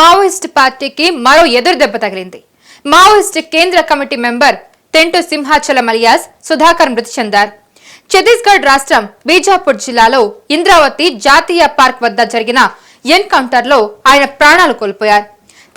Maoist పార్టీకి మరో ఎదురు దెబ్బ తగిలింది. మావోయిస్ట్ కేంద్ర committee member Tentu Simhachalam alias Sudhakar మృతి చెందారు. ఛత్తీస్గఢ్ రాష్ట్రం బీజాపూర్ జిల్లాలో ఇంద్రావతి జాతీయ పార్క్ వద్ద జరిగిన ఎన్కౌంటర్లో ఆయన ప్రాణాలు కోల్పోయారు.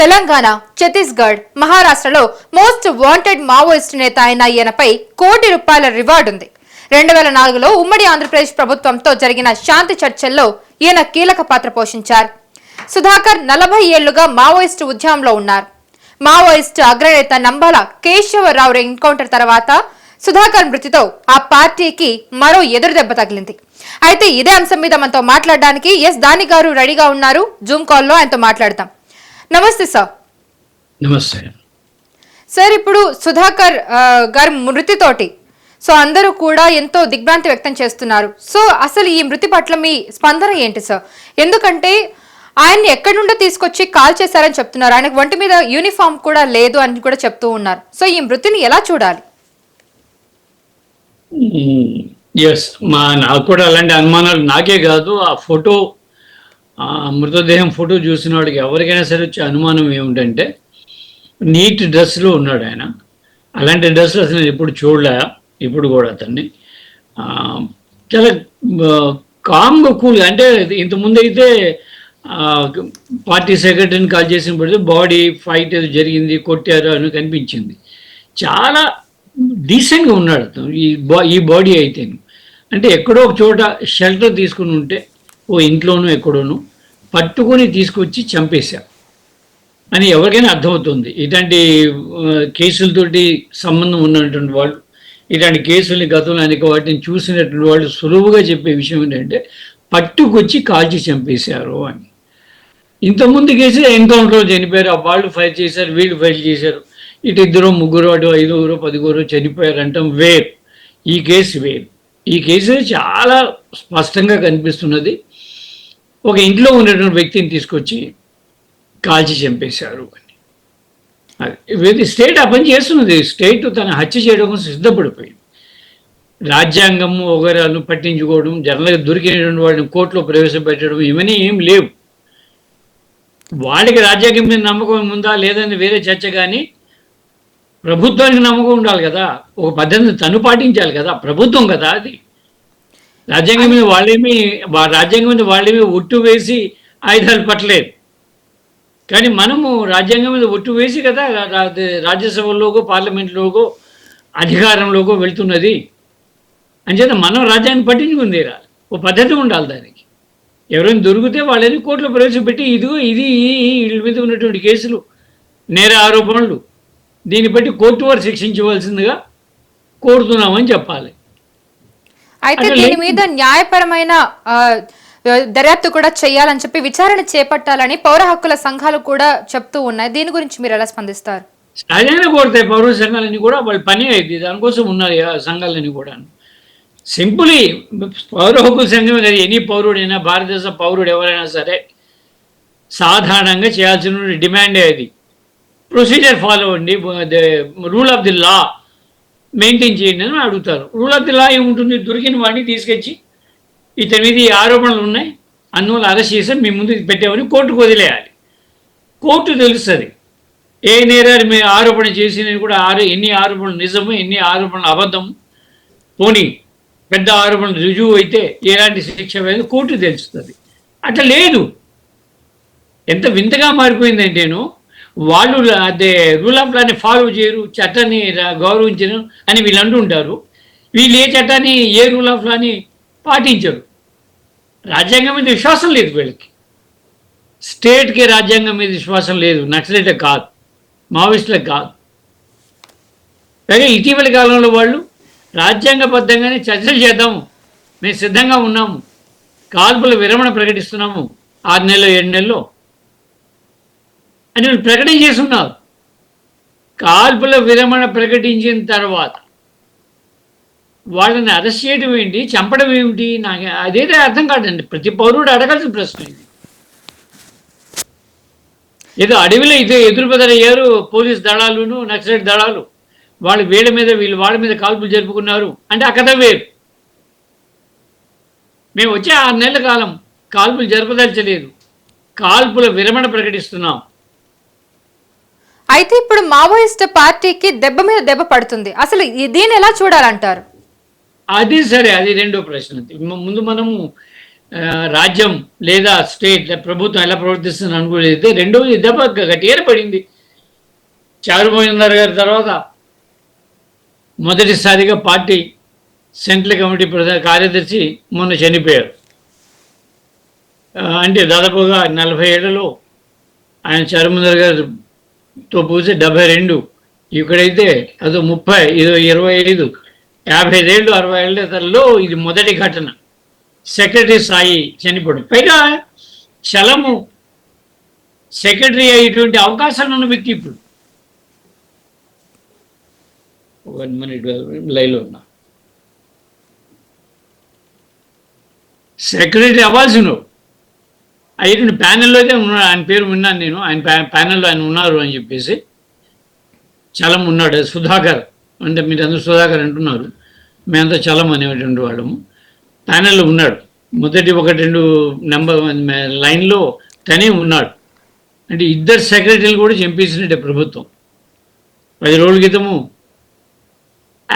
తెలంగాణ ఛత్తీస్గఢ్ మహారాష్ట్రలో మోస్ట్ వాంటెడ్ మావోయిస్ట్ నేత అయిన ఈయనపై కోటి రూపాయల రివార్డు ఉంది. రెండు వేల నాలుగులో ఉమ్మడి ఆంధ్రప్రదేశ్ ప్రభుత్వంతో జరిగిన శాంతి చర్చల్లో ఈయన కీలక పాత్ర పోషించారు. సుధాకర్ నలభై ఏళ్ళుగా మావోయిస్టు ఉద్యమంలో ఉన్నారు. మావోయిస్టు అగ్రనేత నంబాల కేశవరావు ఎన్కౌంటర్ తర్వాత సుధాకర్ మృతితో ఆ పార్టీకి మరో ఎదురు దెబ్బ తగిలింది. అయితే ఇదే అంశం మీద మనతో మాట్లాడడానికి ఎస్ దాని గారు రెడీగా ఉన్నారు. జూమ్ కాల్లో ఆయనతో మాట్లాడతాం. నమస్తే సార్. నమస్తే. సార్ ఇప్పుడు సుధాకర్ గారి మృతితోటి సో అందరూ కూడా ఎంతో దిగ్భ్రాంతి వ్యక్తం చేస్తున్నారు. సో అసలు ఈ మృతి పట్ల మీ స్పందన ఏంటి సార్? ఎందుకంటే ఆయన్ని ఎక్కడి నుండో తీసుకొచ్చి కాల్ చేశారని చెప్తున్నారు. ఆయనకు ఒంటి మీద యూనిఫామ్ కూడా లేదు అని కూడా చెప్తూ ఉన్నారు. సో ఈ మృతిని ఎలా చూడాలి? ఎస్ మా నాకు కూడా అలాంటి అనుమానాలు నాకే కాదు. ఆ ఫోటో మృతదేహం ఫోటో చూసిన వాడికి ఎవరికైనా సరే వచ్చే అనుమానం ఏమిటంటే నీట్ డ్రెస్లో ఉన్నాడు ఆయన. అలాంటి డ్రెస్లు అసలు నేను ఎప్పుడు చూడలే ఇప్పుడు కూడా అతన్ని. చాలా కామ్గా కూల్ అంటే ఇంతకుముందు అయితే పార్టీ సెక్రటరీని కాల్ చేసినప్పుడు బాడీ ఫైట్ ఏదో జరిగింది కొట్టారు అని కనిపించింది. చాలా డీసెంట్గా ఉన్నాడు అతను ఈ బా ఈ బాడీ అయితే. అంటే ఎక్కడో ఒక చోట షెల్టర్ తీసుకుని ఉంటే ఓ ఇంట్లోనూ ఎక్కడోనూ పట్టుకొని తీసుకొచ్చి చంపేశా. అని ఎవరికైనా అర్థమవుతుంది. ఇలాంటి కేసులతోటి సంబంధం ఉన్నటువంటి వాళ్ళు ఇలాంటి కేసుల్ని గతంలో అనేక వాటిని చూసినటువంటి వాళ్ళు సులువుగా చెప్పే విషయం ఏంటంటే పట్టుకొచ్చి కాల్చి చంపేశారు అని. ఇంతకుముందు కేసు ఎన్కౌంటర్లో చనిపోయారు. వాళ్ళు ఫైల్ చేశారు వీళ్ళు ఫైల్ చేశారు. ఇటు ఇద్దరు ముగ్గురు అటు ఐదుగురు పదిగురు చనిపోయారు అంటాం వేరు. ఈ కేసు వేరు. ఈ కేసు చాలా స్పష్టంగా కనిపిస్తున్నది. ఒక ఇంట్లో ఉన్నటువంటి వ్యక్తిని తీసుకొచ్చి కాల్చి చంపేశారు అని. అది. స్టేట్ ఆ పని చేస్తున్నది. స్టేట్ తన హత్య చేయడం కోసం సిద్ధపడిపోయింది. రాజ్యాంగము ఒకరాలు పట్టించుకోవడం జనరల్గా దొరికినటువంటి వాళ్ళని కోర్టులో ప్రవేశపెట్టడం ఇవన్నీ ఏం లేవు. వాళ్ళకి రాజ్యాంగం మీద నమ్మకం ఉందా లేదని వేరే చర్చ కానీ ప్రభుత్వానికి నమ్మకం ఉండాలి కదా. ఒక పద్ధతిని తను పాటించాలి కదా. ప్రభుత్వం కదా అది. రాజ్యాంగం మీద వాళ్ళేమి రాజ్యాంగం మీద వాళ్ళేమి ఒట్టు వేసి ఆయుధాలు పట్టలేదు. కానీ మనము రాజ్యాంగం మీద ఒట్టు వేసి కదా రాజ్యసభలోకో పార్లమెంట్లోకో అధికారంలోకో వెళ్తున్నది. అంచేత మనం రాజ్యాన్ని పట్టించుకుందిరా తీరాలి ఓ పద్ధతి ఉండాలి దానికి. ఎవరైనా దొరికితే వాళ్ళని కోర్టులో ప్రవేశపెట్టి ఇదిగో ఇది వీళ్ళ మీద ఉన్నటువంటి కేసులు నేర ఆరోపణలు. దీన్ని బట్టి కోర్టు వారు శిక్షించవలసిందిగా కోరుతున్నామని చెప్పాలి. అయితే దీని? మీద న్యాయపరమైన దర్యాప్తు కూడా చేయాలని చెప్పి విచారణ చేపట్టాలని పౌర హక్కుల సంఘాలు కూడా చెప్తూ ఉన్నాయి. దీని గురించి మీరు ఎలా స్పందిస్తారు? సహజంగా కోరుతాయి పౌర సంఘాలన్నీ కూడా వాళ్ళ పని అయింది. దానికోసం ఉన్నాయి ఆ సంఘాలన్నీ కూడా సింపుల్లీ పౌర హక్కు సంఘం కదా ఎనీ పౌరుడైనా భారతదేశ పౌరుడు ఎవరైనా సరే సాధారణంగా చేయాల్సిన డిమాండే అది. ప్రొసీజర్ ఫాలో అవ్వండి. Rule of the law maintain చేయండి అని అడుగుతారు. రూల్ ఆఫ్ ది లా ఏముంటుంది? దొరికిన వాడిని తీసుకొచ్చి ఇతని మీద ఆరోపణలు ఉన్నాయి. అందువల్ల అరెస్ట్ చేసి మీ ముందు పెట్టామని కోర్టుకు వదిలేయాలి. కోర్టు తెలుస్తుంది. ఏ నేరాలు మీ ఆరోపణ చేసినవి కూడా ఆరో ఎన్ని ఆరోపణలు నిజము ఎన్ని ఆరోపణలు అబద్ధము. పోనీ పెద్ద ఆరోపణ రుజువు అయితే ఎలాంటి శిక్ష వేయాలి కోర్టు తెలుస్తుంది. అట్లా లేదు. ఎంత వింతగా మారిపోయిందంటేను వాళ్ళు అదే రూల్ ఆఫ్ లాని ఫాలో చేయరు చట్టాన్ని గౌరవించరు అని వీళ్ళు అంటుంటారు వీళ్ళు ఏ చట్టాన్ని ఏ రూల్ ఆఫ్ లాని పాటించరు. రాజ్యాంగం మీద విశ్వాసం లేదు వీళ్ళకి. స్టేట్కి రాజ్యాంగం మీద విశ్వాసం లేదు. నక్సలైట్లకు కాదు. మావోయిస్టులకు కాదు. కానీ ఇటీవల కాలంలో వాళ్ళు రాజ్యాంగబద్ధంగానే చర్చలు చేద్దాము. మేము సిద్ధంగా ఉన్నాము. కాల్పుల విరమణ ప్రకటిస్తున్నాము. ఆరు నెలలు ఏడు నెలలో అని వాళ్ళు ప్రకటన చేస్తున్నారు. కాల్పుల విరమణ ప్రకటించిన తర్వాత వాళ్ళని అరెస్ట్ చేయడం ఏంటి? చంపడం ఏమిటి? నాకు అదేదో అర్థం కాదండి. ప్రతి పౌరుడు అడగాల్సిన ప్రశ్న ఇది. ఏదో అడవిలో ఇదే ఎదురు బెదరయ్యారు పోలీస్ దళాలును నక్సలైట్ దళాలు. వాళ్ళు వీళ్ళ మీద వీళ్ళు వాళ్ళ మీద కాల్పులు జరుపుకున్నారు. అంటే ఆ కథ వేరు మేము వచ్చే ఆరు నెలల కాలం కాల్పులు జరపదలచలేదు. కాల్పుల విరమణ ప్రకటిస్తున్నాం. అయితే ఇప్పుడు మావోయిస్ట్ పార్టీకి దెబ్బ మీద దెబ్బ పడుతుంది. అసలు దీన్ని ఎలా చూడాలంటారు? అది సరే అది రెండో ప్రశ్న. ముందు మనము రాజ్యం లేదా స్టేట్ ప్రభుత్వం ఎలా ప్రవర్తిస్తుంది అనుకునేది రెండోది దెబ్బ గ- గట్టిగానే పడింది. చారుమోయినార్ గారి తర్వాత మొదటిసారిగా పార్టీ సెంట్రల్ కమిటీ ప్రధాన కార్యదర్శి మొన్న చనిపోయారు. అంటే దాదాపుగా నలభై ఏళ్ళలో ఆయన చారుమందర్ గారితో పూసి డెబ్బై రెండు ఇక్కడైతే అదో ముప్పై ఇరవై ఇరవై ఐదు యాభై ఐదేళ్ళు అరవై ఏళ్ళలో ఇది మొదటి ఘటన. సెక్రటరీ సాయి చనిపోవడం. పైగా చలము సెక్రటరీ అయ్యేటువంటి అవకాశాలు ఉన్న వ్యక్తి ఇప్పుడు. వన్ మినిట్ లైన్లో ఉన్నా. సెక్రటరీ అవ్వాల్సిన అయ్యేటువంటి ప్యానెల్లో అయితే ఉన్నాడు ఆయన పేరు విన్నాను నేను. ఆయన ప్యానెల్లో ఆయన ఉన్నారు అని చెప్పేసి. చలం ఉన్నాడు సుధాకర్. అంటే మీరు అందరూ సుధాకర్ అంటున్నారు. మేమంతా చలం అనేటువంటి వాళ్ళము. ప్యానెల్లో ఉన్నాడు. మొదటి ఒకటి రెండు నెంబర్ లైన్లో తనే ఉన్నాడు. అంటే ఇద్దరు సెక్రటరీలు కూడా చంపేసినట్టే ప్రభుత్వం. పది రోజుల క్రితము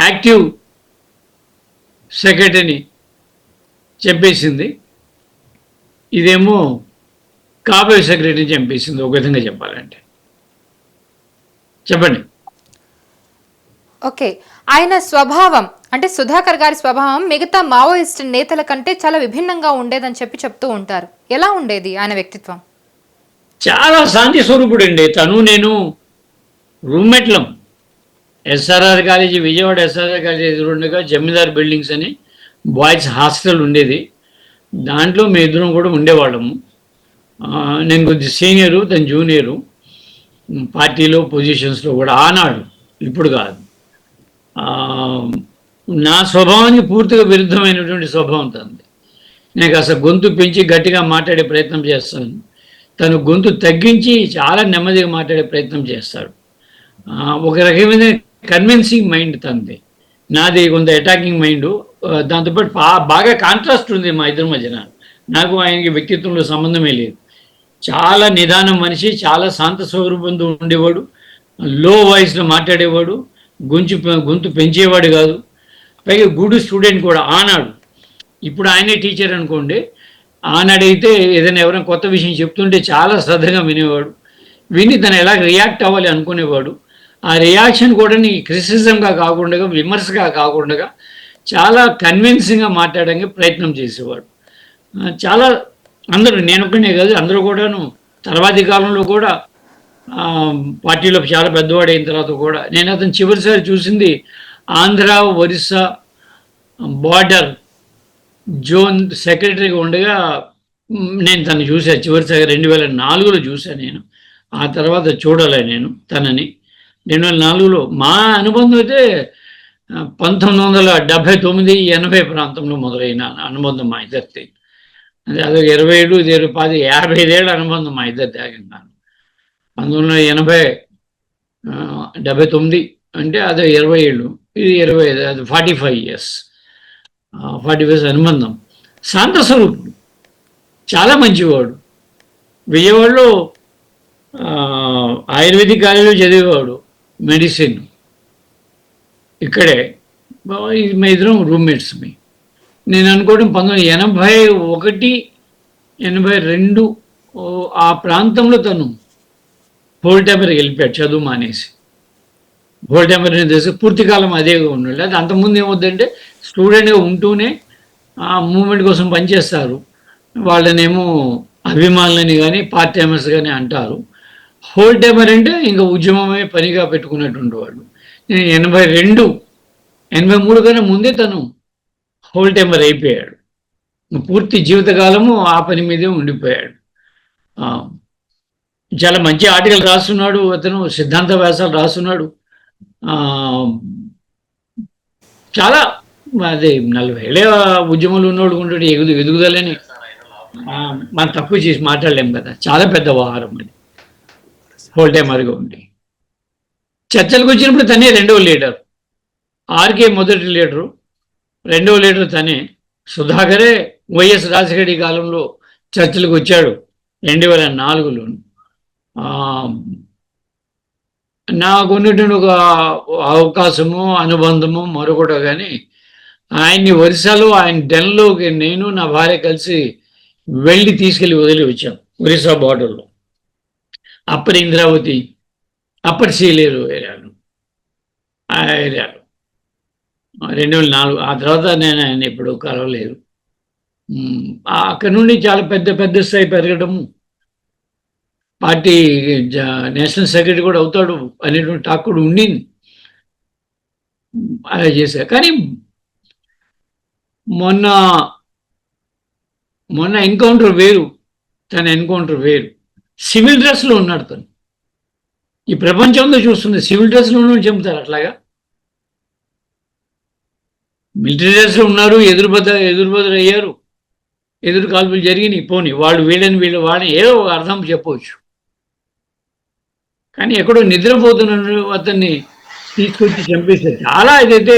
యాక్టివ్ సెక్రటరీని చంపేసింది. ఇదేమో కాబోయే సెక్రటరీని చంపేసింది. ఒక విధంగా చెప్పాలంటే. చెప్పండి. ఓకే. ఆయన స్వభావం అంటే సుధాకర్ గారి స్వభావం మిగతా మావోయిస్ట్ నేతల కంటే చాలా విభిన్నంగా ఉండేదని చెప్పి చెప్తూ ఉంటారు. ఎలా ఉండేది ఆయన వ్యక్తిత్వం? చాలా శాంతి స్వరూపుడు అండి తను నేను రూమ్మేట్లం. SRR college Vijayawada SRR college ఎదురుండగా Zamindar buildings అని బాయ్స్ హాస్టల్ ఉండేది. దాంట్లో మేము ఇద్దరం కూడా ఉండేవాళ్ళము. నేను కొద్ది సీనియరు తను జూనియరు. పార్టీలో పొజిషన్స్లో కూడా ఆనాడు ఇప్పుడు కాదు. నా స్వభావానికి పూర్తిగా విరుద్ధమైనటువంటి స్వభావం తంది నేను అసలు గొంతు పెంచి గట్టిగా మాట్లాడే ప్రయత్నం చేస్తాను. తను గొంతు తగ్గించి చాలా నెమ్మదిగా మాట్లాడే ప్రయత్నం చేస్తాడు. ఒక రకమైన కన్విన్సింగ్ మైండ్ తనది నాది కొంత అటాకింగ్ మైండ్ దాంతోపాటు బాగా కాంట్రాస్ట్ ఉంది మా ఇద్దరి మధ్యన. నాకు ఆయనకి వ్యక్తిత్వంలో సంబంధమే లేదు. చాలా నిదానం మనిషి చాలా శాంత స్వరూపంతో ఉండేవాడు. లో వాయిస్లో మాట్లాడేవాడు. గొంతు గొంతు పెంచేవాడు కాదు. పైగా గుడ్ స్టూడెంట్ కూడా ఆనాడు. ఇప్పుడు ఆయనే టీచర్ అనుకోండి. ఆనాడైతే ఏదైనా ఎవరైనా కొత్త విషయం చెప్తుంటే చాలా శ్రద్ధగా వినేవాడు. విని తను ఎలా రియాక్ట్ అవ్వాలి అనుకునేవాడు. ఆ రియాక్షన్ కూడా నీ క్రిటిసిజంగా కాకుండా విమర్శగా కాకుండా చాలా కన్విన్సింగ్గా మాట్లాడడానికి ప్రయత్నం చేసేవాడు. చాలా అందరూ నేను ఒక్కనే కాదు అందరూ కూడాను తర్వాతి కాలంలో కూడా పార్టీలో చాలా పెద్దవాడు అయిన తర్వాత కూడా నేను అతను చివరిసారి చూసింది ఆంధ్ర ఒరిస్సా బార్డర్ జోన్ సెక్రటరీగా ఉండగా నేను తను చూశాను చివరిసారి రెండు వేల నాలుగులో చూశాను నేను. ఆ తర్వాత చూడలే నేను తనని. రెండు వేల నాలుగులో మా అనుబంధం అయితే పంతొమ్మిది వందల డెబ్భై తొమ్మిది ఎనభై ప్రాంతంలో మొదలైన అనుబంధం మా ఇద్దరిది అది అదో ఇరవై ఏడు ఇరవై పది యాభై ఐదేళ్ళ అనుబంధం మా ఇద్దరు త్యాగంగాను పంతొమ్మిది వందల ఎనభై డెబ్బై తొమ్మిది అంటే అదే ఇరవై ఏళ్ళు ఇది ఇరవై ఐదు అది forty five years. Forty five అనుబంధం. శాంత స్వరూపుడు చాలా మంచివాడు. విజయవాడలో ఆ, ఆయుర్వేదిక్ కాలేజీలో చదివేవాడు. మెడిసిన్. ఇక్కడే. మా ఇద్దరం రూమ్మేట్స్ మీ. నేను అనుకోవడం పంతొమ్మిది ఎనభై ఒకటి ఎనభై రెండు ఓ, ఆ ప్రాంతంలో తను హోల్టెంబర్కి వెళ్ళిపోయాడు చదువు మానేసి. హోల్టెంబర్ అనేది తెలిసి పూర్తికాలం అదేగా ఉండాలి అది అంతకుముందు ఏమవుద్దంటే స్టూడెంట్గా ఉంటూనే ఆ మూమెంట్ కోసం పనిచేస్తారు. వాళ్ళనేమో అభిమానులని కానీ పార్ట్ టైమర్స్ కానీ అంటారు. హోల్ టైమర్ అంటే ఇంకా ఉద్యమమే పనిగా పెట్టుకున్నటువంటి వాళ్ళు నేను ఎనభై రెండు ఎనభై మూడు కన్నా ముందే తను హోల్ టైమర్ అయిపోయాడు. పూర్తి జీవితకాలము ఆ పని మీదే ఉండిపోయాడు. చాలా మంచి ఆర్టికల్ రాస్తున్నాడు అతను సిద్ధాంత వ్యాసాలు రాస్తున్నాడు. చాలా అది నలభై ఏళ్ళే ఉద్యమంలో ఉన్నోడు ఉంటాడు ఎదుగు ఎదుగుదలని మనం తక్కువ చేసి మాట్లాడలేము కదా చాలా పెద్ద వ్యవహారం అది. హోల్ టైం అరిగా ఉండి. చర్చలకు వచ్చినప్పుడు తనే రెండవ లీడర్. ఆర్కే మొదటి లీడరు రెండవ లీడర్ తనే. సుధాకరే వైఎస్ రాజశేఖరి కాలంలో చర్చలకు వచ్చాడు రెండు వేల నాలుగులో. నాకు ఉన్నటువంటి ఒక అవకాశము అనుబంధము మరొకటో కానీ ఆయన్ని ఒరిస్సాలో ఆయన డెన్లోకి నేను నా భార్య కలిసి వెళ్ళి తీసుకెళ్ళి వదిలి వచ్చాం ఒరిస్సా బార్డర్లో అప్పటి ఇంద్రావతి అప్పటి సీలేరు ఏరియాను ఆ ఏరియాలో రెండు వేల నాలుగు ఆ తర్వాత నేను ఆయన ఎప్పుడు కలవలేదు. అక్కడ అక్కడి నుండి చాలా పెద్ద పెద్ద స్థాయి పెరగడము పార్టీ జ- నేషనల్ సెక్రటరీ కూడా అవుతాడు అనేటువంటి టాక్ కూడా ఉండింది. అలా చేశారు కానీ మొన్న మొన్న ఎన్కౌంటర్ వేరు తన ఎన్కౌంటర్ వేరు. సివిల్ డ్రెస్లో ఉన్నాడు తను. ఈ ప్రపంచంలో చూస్తుంది సివిల్ డ్రెస్లో ఉన్న చెబుతారు అట్లాగా? మిలిటరీ డ్రెస్లో ఉన్నారు ఎదురు బద్ద ఎదురు బదులు అయ్యారు ఎదురు కాల్పులు జరిగినాయి పోని వాళ్ళు వీళ్ళని వీళ్ళు వాళ్ళని ఏదో ఒక అర్థం చెప్పవచ్చు. కానీ ఎక్కడో నిద్రపోతున్న అతన్ని తీసుకొచ్చి చంపేశారు. చాలా ఇదైతే